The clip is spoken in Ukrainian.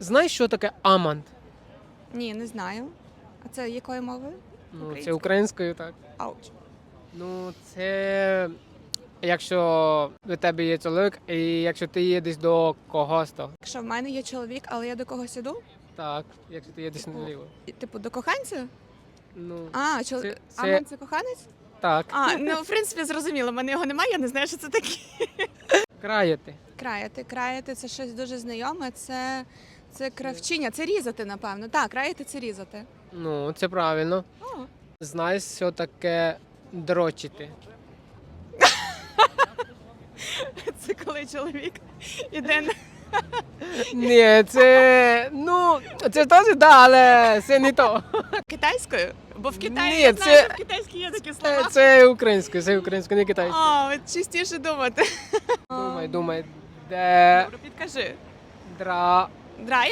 Знаєш, що таке амант? Ні, не знаю. А це якою мовою? Ну, це Українською? так. Ауч. Ну, це якщо у тебе є чоловік, і якщо ти їдеш до когось, то Якщо в мене є чоловік, але я до когось іду, так, якщо ти їдеш наліво. і, типу до коханця? Ну, А, чол... Це- це- Аман це коханець? так, А, ну в принципі зрозуміло, в мене його немає, я не знаю, що це таке. краяти. Краяти, краяти це щось дуже знайоме. Це, це кравчиня, це різати, напевно. Так, краяти це різати. Ну, це правильно. О, Знаєш, що таке дрочити? це коли чоловік іде на Ні, це. Ну, це теж да, але це не то. китайською, бо в Китаї Ні, я знаю, це- що в китайській є такі Це, слова. це українською, це українською, не китайською. А, от частіше думати. Думай, думай, де Добре, підкажи. дра. Драє